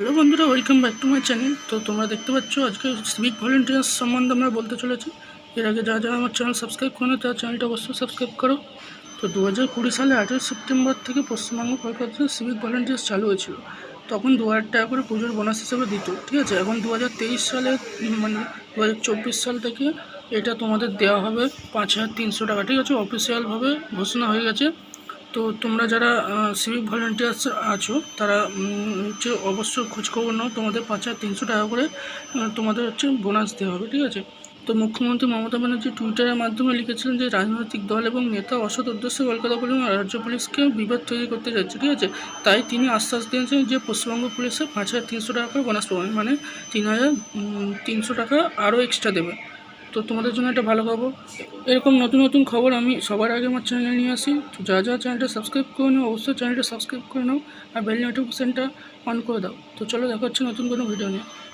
Hello বন্ধুরা welcome back to my channel তো তোমরা দেখতে পাচ্ছ, আজকে সিভিক ভলেন্টিয়ার্স সম্বন্ধে আমরা বলতে চলেছি। এর আগে যারা যারা আমার চ্যানেল সাবস্ক্রাইব করে তারা চ্যানেলটা অবশ্যই সাবস্ক্রাইব করো। তো দু হাজার কুড়ি সালে আঠেরো সেপ্টেম্বর থেকে পশ্চিমবঙ্গ কলকাতাতে সিভিক ভলেন্টিয়ার্স চালু হয়েছিল। তখন দু হাজার টাকা করে পুজোর বোনাস হিসেবে দিত, ঠিক আছে? এখন দু হাজার তেইশ সালে মানে দু হাজার চব্বিশ সাল থেকে এটা তোমাদের দেওয়া হবে পাঁচ হাজার তিনশো টাকা, ঠিক আছে? অফিসিয়ালভাবে ঘোষণা হয়ে গেছে। তো তোমরা যারা সিভিক ভলেন্টিয়ার্স আছো, তারা হচ্ছে অবশ্যই খোঁজখবর নাও। তোমাদের পাঁচ হাজার তিনশো টাকা করে তোমাদের হচ্ছে বোনাস দেওয়া হবে, ঠিক আছে? তো মুখ্যমন্ত্রী মমতা ব্যানার্জি টুইটারের মাধ্যমে লিখেছিলেন যে, রাজনৈতিক দল এবং নেতা অসৎ উদ্দেশ্যে কলকাতা পুলিশ রাজ্য পুলিশকে বিবাদ তৈরি করতে যাচ্ছে, ঠিক আছে? তাই তিনি আশ্বাস দিয়েছেন যে, পশ্চিমবঙ্গ পুলিশে পাঁচ হাজার তিনশো টাকা করে বোনাস পাবেন। মানে তিন হাজার তিনশো টাকা আরও এক্সট্রা দেবে। তো তোমাদের জন্য একটা ভালো খবর। এরকম নতুন নতুন খবর আমি সবার আগে আমার চ্যানেলে নিয়ে আসি। তো যা যা চ্যানেলটা সাবস্ক্রাইব করে নিও, অবশ্যই চ্যানেলটা সাবস্ক্রাইব করে নাও আর বেল নোটিফিকেশানটা অন করে দাও। তো চলো দেখা হচ্ছে নতুন কোনো ভিডিও নিয়ে।